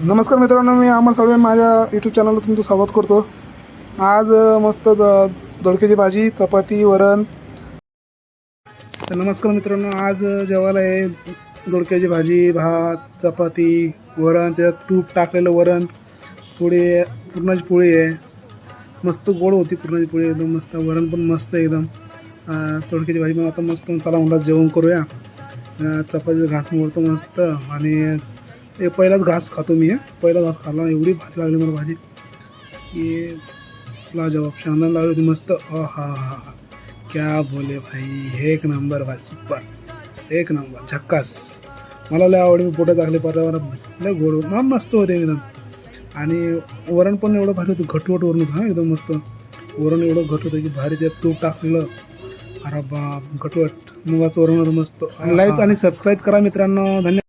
नमस्कार मित्रांनो मी अमर साळवे माझ्या यूट्यूब चॅनलला तुमचं स्वागत करतो. आज मस्त द दडक्याची भाजी चपाती वरण. तर नमस्कार मित्रांनो आज जेवायला आहे दोडक्याची भाजी भात चपाती वरण त्याच्यात तूप टाकलेलं वरण थोडी पुरणाची पोळी आहे. मस्त गोड होती पुरणाची पोळी एकदम मस्त वरण पण मस्त आहे एकदम. अ, दोडक्याची भाजी पण आता मस्त चला म्हणला जेवण करूया. चपातीचं घास मोडतो मस्त आणि ते पहिलाच घास खातो मी हे. पहिला घास खाल्ला. एवढी भारी लागली मला भाजी. की लाजवाब शानदार लागली होती. मस्त. हा हा हा. क्या बोले भाई. एक नंबर भाई. सुपर एक नंबर झक्कास. मला लय आवडली मी पोटात टाकले पर्यावरण. लय गोड. हा, मस्त होते एकदम. आणि वरण पण एवढं भारी होतं. घटवट वरण होतं हा एकदम मस्त. वरण एवढं घट होतं की भारी. त्यात तूप टाकलेलं. अरे बाप. घटवट. मुगाचं वरण होतं मस्त. लाईक आणि सबस्क्राईब करा मित्रांनो. धन्यवाद.